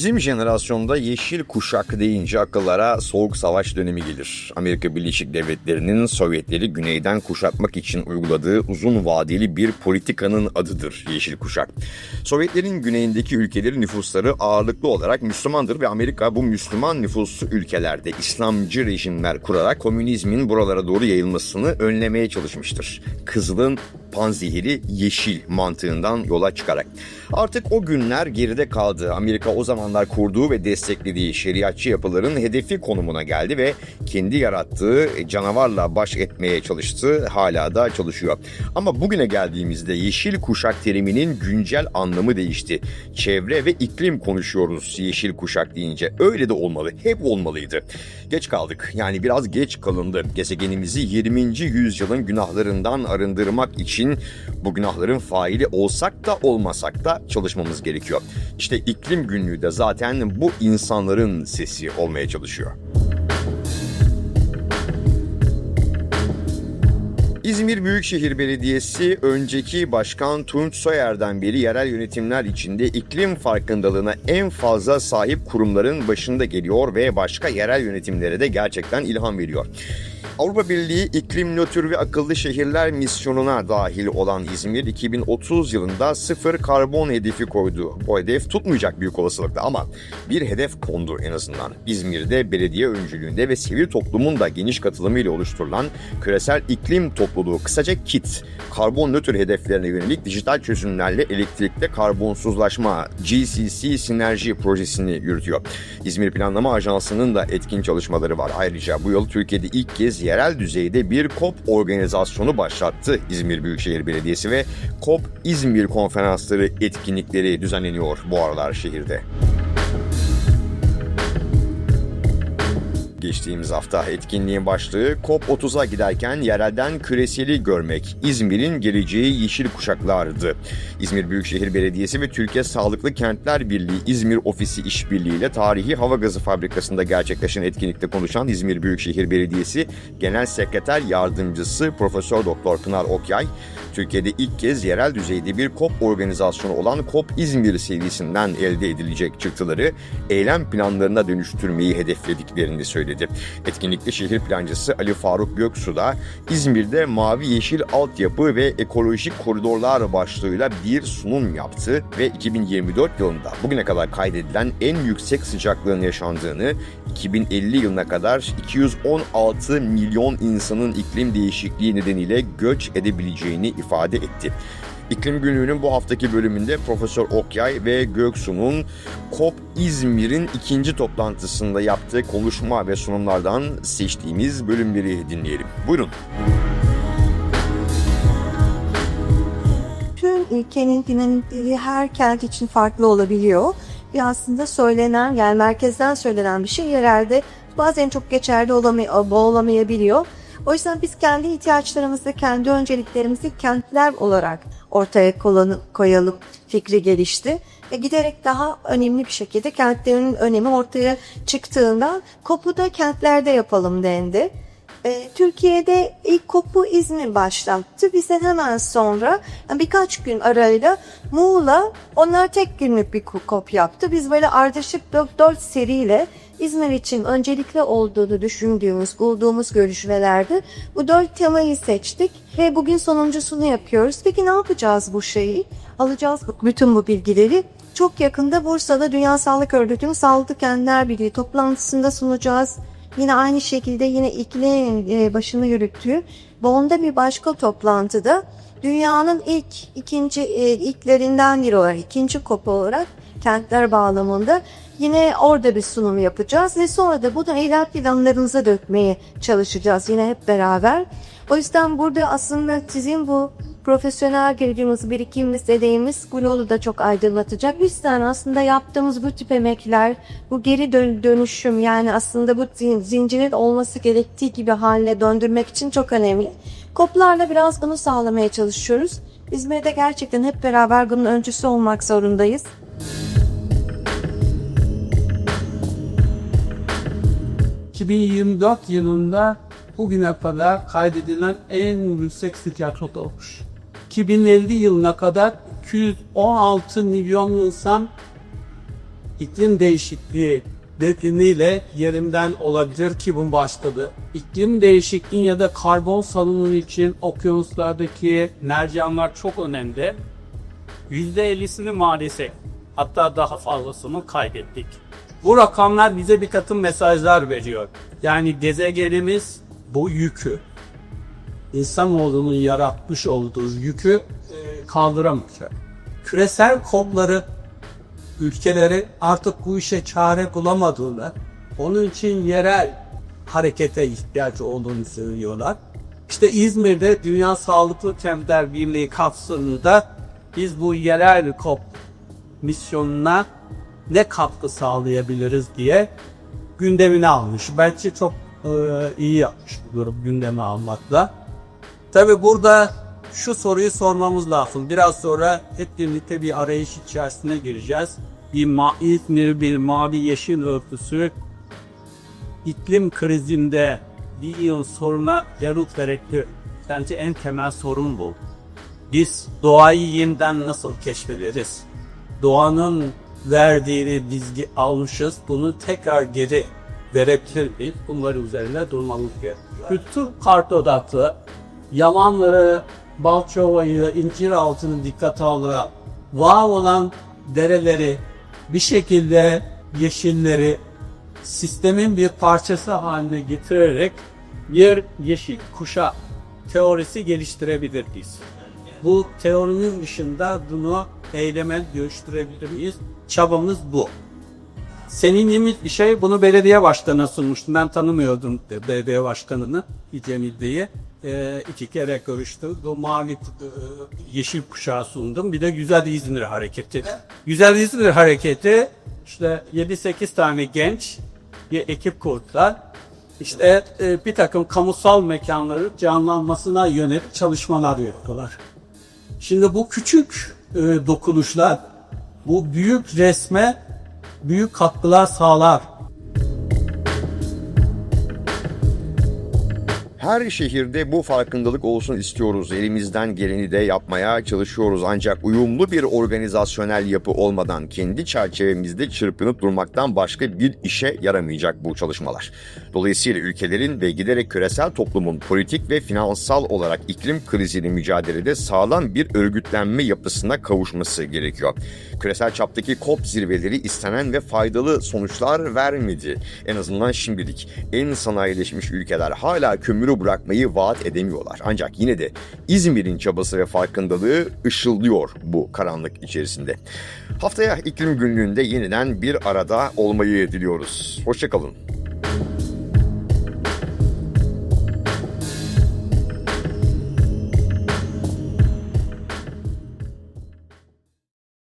Bizim jenerasyonda yeşil kuşak deyince akıllara soğuk savaş dönemi gelir. Amerika Birleşik Devletleri'nin Sovyetleri güneyden kuşatmak için uyguladığı uzun vadeli bir politikanın adıdır yeşil kuşak. Sovyetlerin güneyindeki ülkelerin nüfusları ağırlıklı olarak Müslümandır ve Amerika bu Müslüman nüfuslu ülkelerde İslamcı rejimler kurarak komünizmin buralara doğru yayılmasını önlemeye çalışmıştır. Kızılın panzehiri yeşil mantığından yola çıkarak. Artık o günler geride kaldı. Amerika o zamanlar kurduğu ve desteklediği şeriatçı yapıların hedefi konumuna geldi ve kendi yarattığı canavarla baş etmeye çalıştı. Hala da çalışıyor. Ama bugüne geldiğimizde yeşil kuşak teriminin güncel anlamı değişti. Çevre ve iklim konuşuyoruz yeşil kuşak deyince. Öyle de olmalı. Hep olmalıydı. Geç kaldık. Yani biraz geç kalındı. Gezegenimizi 20. yüzyılın günahlarından arındırmak için bu günahların faili olsak da olmasak da çalışmamız gerekiyor. İşte iklim günlüğü de zaten bu insanların sesi olmaya çalışıyor. İzmir Büyükşehir Belediyesi önceki başkan Tunç Soyer'den beri yerel yönetimler içinde iklim farkındalığına en fazla sahip kurumların başında geliyor ve başka yerel yönetimlere de gerçekten ilham veriyor. Avrupa Birliği iklim nötr ve akıllı şehirler misyonuna dahil olan İzmir 2030 yılında sıfır karbon hedefi koydu. Bu hedef tutmayacak büyük olasılıkla ama bir hedef kondu en azından. İzmir'de belediye öncülüğünde ve sivil toplumun da geniş katılımıyla oluşturulan küresel iklim topluluğu kısaca KIT, karbon nötr hedeflerine yönelik dijital çözümlerle elektrikte karbonsuzlaşma GCC sinerji projesini yürütüyor. İzmir Planlama Ajansı'nın da etkin çalışmaları var. Ayrıca bu yıl Türkiye'de ilk kez yerel düzeyde bir COP organizasyonu başlattı İzmir Büyükşehir Belediyesi ve COP İzmir konferansları etkinlikleri düzenleniyor bu aralar şehirde. Geçtiğimiz hafta etkinliğin başlığı COP30'a giderken yerelden küreseli görmek, İzmir'in geleceği yeşil kuşaklardı. İzmir Büyükşehir Belediyesi ve Türkiye Sağlıklı Kentler Birliği İzmir Ofisi işbirliğiyle tarihi hava gazı fabrikasında gerçekleşen etkinlikte konuşan İzmir Büyükşehir Belediyesi Genel Sekreter Yardımcısı Profesör Doktor Pınar Okyay, Türkiye'de ilk kez yerel düzeyde bir COP organizasyonu olan COP İzmir serisinden elde edilecek çıktıları eylem planlarına dönüştürmeyi hedeflediklerini söyledi. Etkinlikte şehir plancısı Ali Faruk Göksu da İzmir'de mavi yeşil altyapı ve ekolojik koridorlar başlığıyla bir sunum yaptı ve 2024 yılında bugüne kadar kaydedilen en yüksek sıcaklığın yaşandığını 2050 yılına kadar 216 milyon insanın iklim değişikliği nedeniyle göç edebileceğini ifade etti. İklim Günlüğü'nün bu haftaki bölümünde Profesör Okyay ve Göksu'nun COP İzmir'in ikinci toplantısında yaptığı konuşma ve sunumlardan seçtiğimiz bölümleri dinleyelim. Buyurun. Tüm ülkenin dinamikleri her kent için farklı olabiliyor. Bir aslında söylenen yani merkezden söylenen bir şey yerelde bazen çok geçerli olamay olamayabiliyor. O yüzden biz kendi ihtiyaçlarımızı, kendi önceliklerimizi kentler olarak ortaya koyalım fikri gelişti. Ve giderek daha önemli bir şekilde kentlerin önemi ortaya çıktığında kopu da kentlerde yapalım dendi. E, Türkiye'de ilk kopu İzmir başlattı. Bize hemen sonra birkaç gün arayla Muğla onlar tek günlük bir kop yaptı. Biz böyle ardışık 4 seriyle İzmir için öncelikli olduğunu düşündüğümüz, bulduğumuz görüşmelerde bu dört temayı seçtik ve bugün sonuncusunu yapıyoruz. Peki ne yapacağız bu şeyi? Alacağız bütün bu bilgileri. Çok yakında Bursa'da Dünya Sağlık Örgütü'nün Sağlıklı Kentler Birliği toplantısında sunacağız. Yine aynı şekilde yine iklim başını yürüttüğü Bonn'da bir başka toplantıda dünyanın ilk ikinci ilklerinden biri olarak ikinci kopu olarak kentler bağlamında yine orada bir sunum yapacağız ve sonra da bunu eylem planlarımıza dökmeye çalışacağız yine hep beraber. O yüzden burada aslında sizin bu profesyonel girdiğimiz birikimimiz, deneyimimiz bu yolu da çok aydınlatacak. Biz de aslında yaptığımız bu tip emekler, bu geri dön dönüşüm yani aslında bu zincirin olması gerektiği gibi haline döndürmek için çok önemli. Koplarla biraz bunu sağlamaya çalışıyoruz. İzmir'de gerçekten hep beraber bunun öncüsü olmak zorundayız. ...2024 yılında bugüne kadar kaydedilen en yüksek sıcaklık olmuş. 2050 yılına kadar 216 milyon insan iklim değişikliği nedeniyle yerimden olabilir ki bu başladı. İklim değişikliği ya da karbon salınımı için okyanuslardaki mercanlar çok önemli. %50'sini maalesef hatta daha fazlasını kaybettik. Bu rakamlar bize bir takım mesajlar veriyor. Yani gezegenimiz bu yükü, insanoğlunun yaratmış olduğu yükü e, kaldıramayacak. Küresel kopları ülkeleri artık bu işe çare bulamadığını, onun için yerel harekete ihtiyacı olduğunu söylüyorlar. İşte İzmir'de Dünya Sağlıklı Kentler Birliği kapsamında biz bu yerel kop misyonuna ne katkı sağlayabiliriz diye gündemine almış. Bence çok e, iyi yapmış bu durum gündeme almakla. Tabi burada şu soruyu sormamız lazım. Biraz sonra hep bir arayış içerisine gireceğiz. Bir ma İzmir bir mavi yeşil örtüsü iklim krizinde bir yıl soruna yanıt verekli. Bence en temel sorun bu. Biz doğayı yeniden nasıl keşfederiz? Doğanın verdiğini biz ge- almışız. Bunu tekrar geri verebilir miyiz? Bunları üzerine durmamız gerekiyor. Bütün kart odaklı Yamanları, Balçova'yı, İnciraltı'nı dikkate alarak var olan dereleri bir şekilde yeşilleri sistemin bir parçası haline getirerek bir yeşil kuşa teorisi geliştirebiliriz. Bu teorinin dışında bunu eyleme dönüştürebilir miyiz? Çabamız bu. Senin bir şey bunu belediye başkanına sunmuştum. Ben tanımıyordum belediye başkanını Cemil diye. Ee, iki kere görüştüm. Bu mavi e, yeşil kuşağı sundum. Bir de Güzel İzmir Hareketi. Güzel İzmir Hareketi işte 7-8 tane genç bir ekip kurdular. İşte e, bir takım kamusal mekanların canlanmasına yönelik çalışmalar yapıyorlar. Şimdi bu küçük e, dokunuşlar bu büyük resme büyük katkılar sağlar. Her şehirde bu farkındalık olsun istiyoruz. Elimizden geleni de yapmaya çalışıyoruz. Ancak uyumlu bir organizasyonel yapı olmadan kendi çerçevemizde çırpınıp durmaktan başka bir işe yaramayacak bu çalışmalar. Dolayısıyla ülkelerin ve giderek küresel toplumun politik ve finansal olarak iklim krizini mücadelede sağlam bir örgütlenme yapısına kavuşması gerekiyor. Küresel çaptaki COP zirveleri istenen ve faydalı sonuçlar vermedi. En azından şimdilik en sanayileşmiş ülkeler hala kömürü bırakmayı vaat edemiyorlar. Ancak yine de İzmir'in çabası ve farkındalığı ışıldıyor bu karanlık içerisinde. Haftaya iklim günlüğünde yeniden bir arada olmayı diliyoruz. Hoşçakalın.